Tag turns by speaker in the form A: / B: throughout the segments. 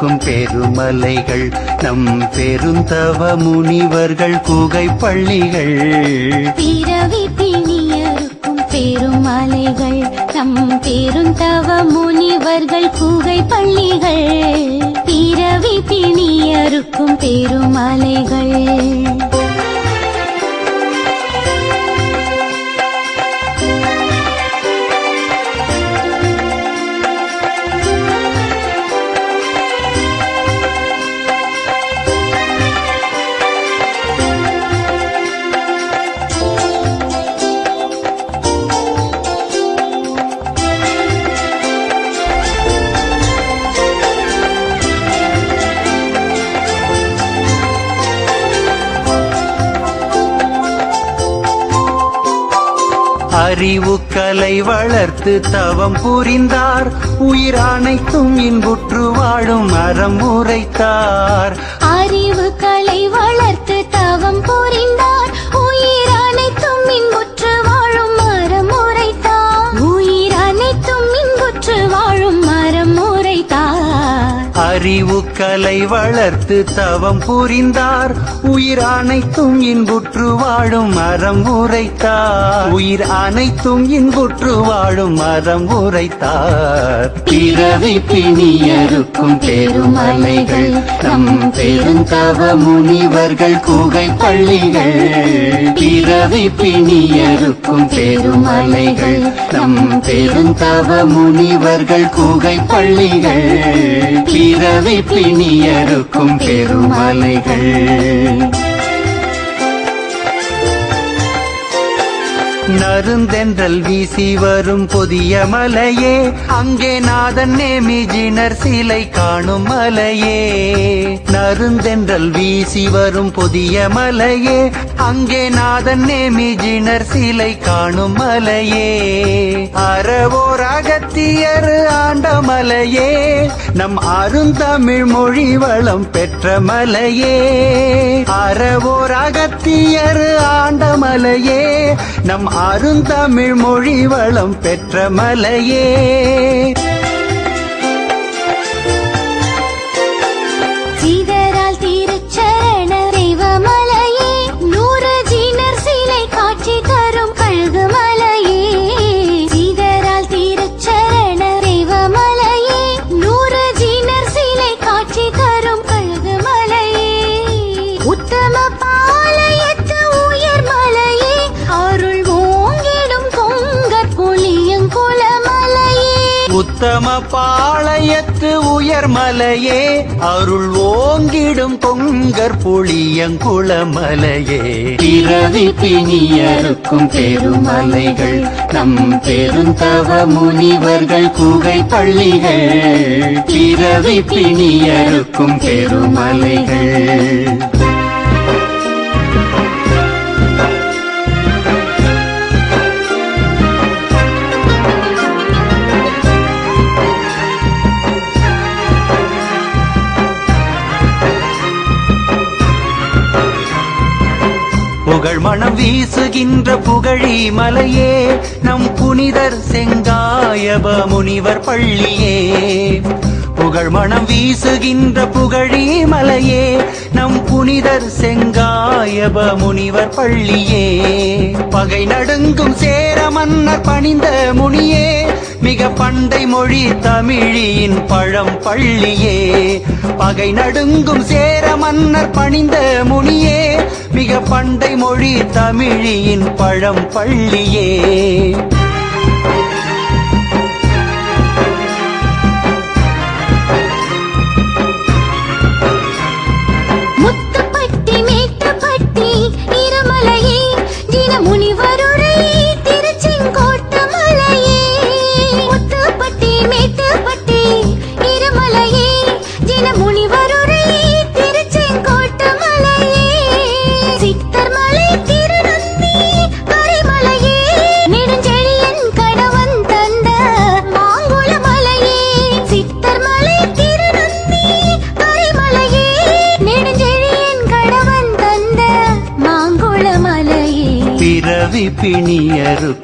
A: நிற்கும் பெருமலைகள் நம் பெருந்தவ முனிவர்கள் குகை பள்ளிகள்.
B: பிறவி பிணியருக்கும் பெருமலைகள் நம் பெருந்தவ முனிவர்கள் குகை பள்ளிகள். பிறவி பிணியருக்கும் பெருமலைகள்.
A: அறிவு கலை வளர்த்து தவம் புரிந்தார். உயிர் அனைத்தும் இன்புற்று வாழும் அறம் உரைத்தார்.
B: அறிவு கலை வளர்த்து தவம் புரிந்தார். உயிர் அனைத்தும் இன்புற்று வாழும் அறம் உரைத்தார். உயிர் அனைத்தும் இன்புற்று வாழும்
A: அறிவு கலை வளர்த்து தவம் புரிந்தார். உயிர் அனைத்தும் இன்புற்று வாழும் மரம் உரைத்தார். உயிர் அனைத்தும் இன்புற்று வாழும் மரம் உரைத்தார். பிறவி பிணியருக்கும் பெருமலைகள் நம் பெருந்தவ முனிவர்கள் குகை பள்ளிகள். பிறவி பிணியருக்கும் பெருமலைகள் நம் பெருந்தவ முனிவர்கள் குகை பள்ளிகள். பிறவி பிணியறுக்கும் பெருமலைகள். நருந்தென்றல் வீசி வரும் புதிய மலையே. அங்கே நாதன் நேமிஜினர் சிலை காணும் மலையே. நருந்தென்றல் வீசி வரும் புதிய மலையே. அங்கே நாதன் நேமிஜினர் சிலை காணும் மலையே. அறவோர் அகத்தியர் ஆண்ட மலையே. நம் அருந்தமிழ் மொழி வளம் பெற்ற மலையே. அறவோர் அகத்தியர் ஆண்ட மலையே. நம் அருந்தமிழ் மொழி வளம் பெற்ற மலையே.
B: உத்தம பாளையத்து உயர்மலையே அருள் ஓங்கிடும்
A: பொங்கற் புளியங்குளமலையே. பிறவி பிணியருக்கும் பெருமலைகள் நம் பெருந்தவ முனிவர்கள் குகை பள்ளிகள். பிறவி பிணியருக்கும் பெருமலைகள். புகழ் மனம் வீசுகின்ற புகழி மலையே நம் புனிதர் செங்காயப முனிவர் பள்ளியே. புகழ் மனம் வீசுகின்ற புகழி மலையே நம் புனிதர் செங்காயப முனிவர் பள்ளியே. பகை நடுங்கும் சேர மன்னர் பணிந்த முனியே மிக பண்டை மொழி தமிழியின் பழம் பள்ளியே. பகை நடுங்கும் சேர மன்னர் பணிந்த முனியே. மிக பண்டை மொழி தமிழியின் பழம் பள்ளியே.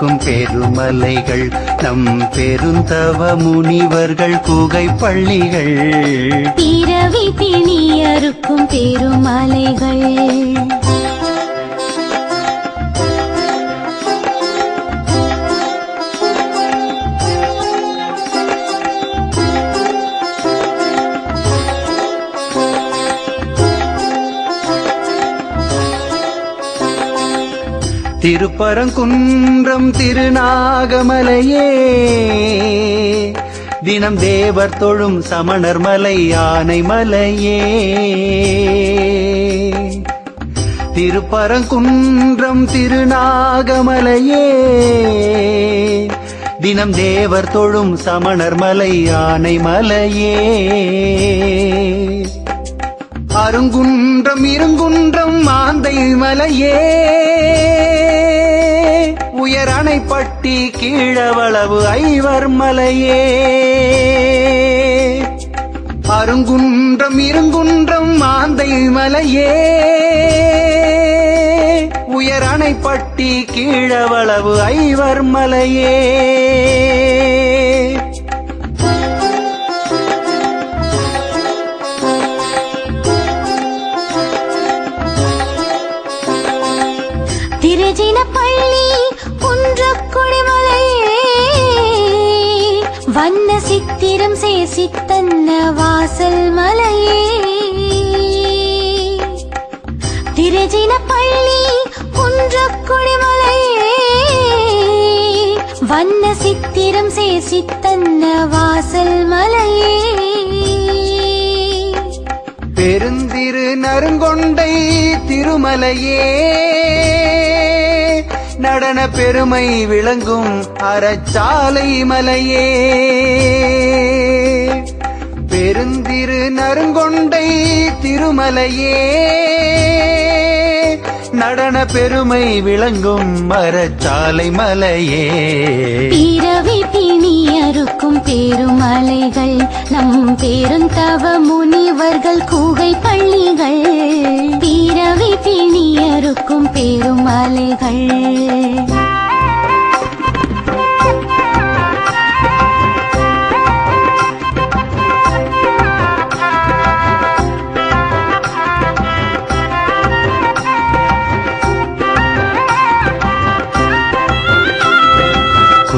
A: நிற்கும் பெருமலைகள் நம் பெருந்தவ முனிவர்கள் குகை பள்ளிகள்.
B: பிறவி பிணி அறுக்கும் பெருமலைகள்.
A: திருப்பரங்குன்றம் திருநாகமலையே. தினம் தேவர் தொழும் சமணர் மலை யானை மலையே. திருப்பரங்குன்றம் திருநாகமலையே. தினம் தேவர் தொழும் சமணர் மலை யானை மலையே. அருங்குன்றம் இருங்குன்றம் மாந்தை மலையே. உயர் அணைப்பட்டி கீழவளவு ஐவர் மலையே. அருங்குன்றம் இருங்குன்றம் மாந்தை மலையே. உயர் அணைப்பட்டி கீழவளவு ஐவர் மலையே.
B: கொடிமலையே வண்ண சித்திரம் சேசித்தன்ன வாசல் மலையே.
A: பெருந்திரு நறுங்கொண்டை திருமலையே நடன பெருமை விளங்கும் அறச்சாலை மலையே. பெருந்திரு நறுங்கொண்டை திருமலையே நடன பெருமை விளங்கும் மரச்சாலை மலையே.
B: பிறவி பிணி அறுக்கும் பெருமலைகள் நம் பெருந்தவ முனிவர்கள் கூகை பள்ளிகள். பிறவி பிணி அறுக்கும் பெருமலைகள்.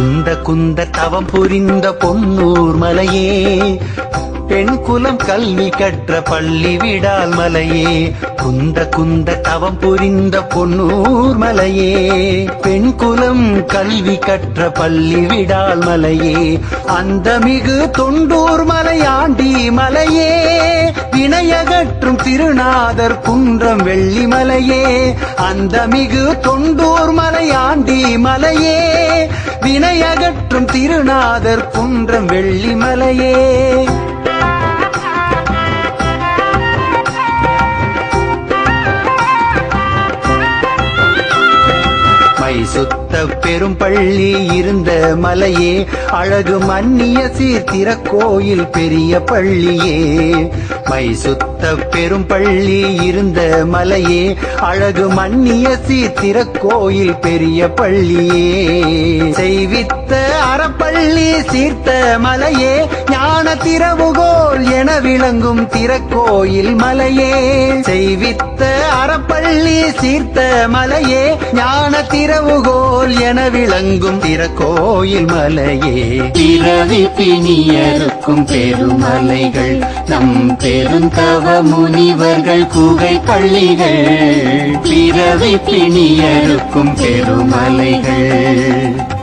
A: குந்த குந்த தவம் புரிந்த பொன்னூர் மலையே. பெண் குலம் கல்வி கற்ற பள்ளி விடால் மலையே. குந்த குந்த தவம் புரிந்த பொன்னூர் மலையே. பெண் குலம் கல்வி கற்ற பள்ளி விடால் மலையே. அந்த மிகு தொண்டூர் மலையாண்டி மலையே. வினையகற்றும் திருநாதர் குன்றம் வெள்ளி மலையே. அந்த மிகு தொண்டூர் மலையாண்டி மலையே. வினையகற்றும் திருநாதர் குன்றம் வெள்ளி மலையே மை பெரும் பள்ளி இருந்த மலையே அழகு மன்னிய சீர்திர கோயில் பெரிய பள்ளியே. மை சுத்த பெரும் பள்ளி இருந்த மலையே அழகு மன்னிய சீர்திர கோயில் பெரிய பள்ளியே. செய்வித்த அறப்பள்ளி சீர்த்த மலையே ஞான திறவுகோல் என விளங்கும் திறக்கோயில் மலையே. செய்வித்த அறப்பள்ளி சீர்த்த மலையே ஞான திறவுகோல் போல் என விளங்கும் திறக்கோயில் மலையே. பிறவி பிணியருக்கும் பெருமலைகள் நம் பெருந்தவ முனிவர்கள் குகை பள்ளிகள். பிறவி பிணியருக்கும் பெருமலைகள்.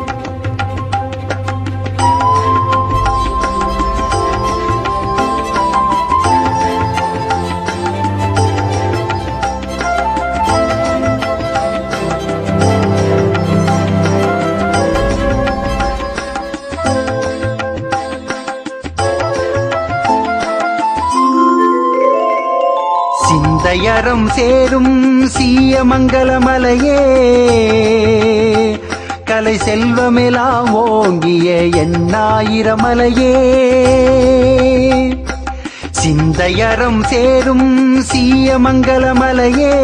A: சிந்தையறம் சேரும் சீயமங்கலமலையே. கலை செல்வமெலாம் ஓங்கிய எண்ணாயிரமலையே சிந்தையறம் சேரும் சீயமங்கலமலையே.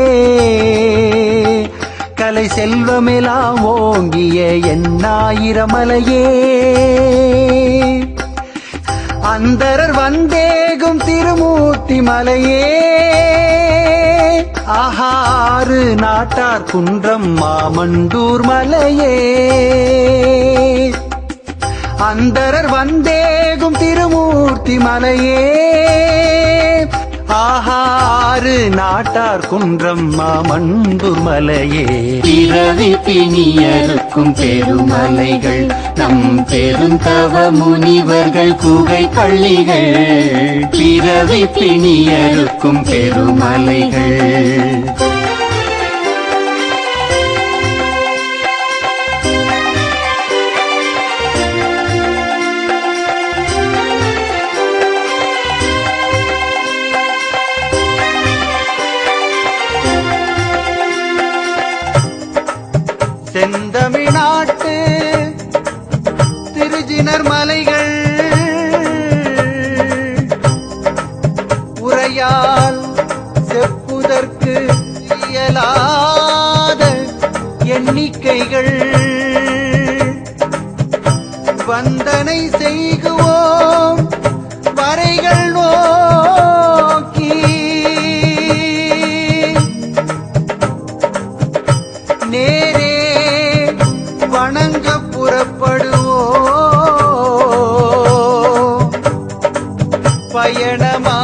A: கலை செல்வமெலாம் ஓங்கிய எண்ணாயிரமலையே அந்தரர் வந்தேகும் திருமூர்த்தி மலையே ஆஹாறு நாட்டார் குன்றம் மாமண்டூர் மலையே. அந்தரர் வந்தேகும் திருமூர்த்தி மலையே. ஆஹாறு நாட்டார் குன்றம் மாமண்டூர் மலையே. பிறவி பிணியருக்கும் பெருமலைகள் நம் பெரும் தவ முனிவர்கள் குகை பள்ளிகள். பிறவி பிணியருக்கும் பெருமலைகள். எண்ணிக்கைகள் வந்தனை செய்குவோம் வரைகள் நோக்கி. நேரே வணங்க புறப்படுவோ பயணமா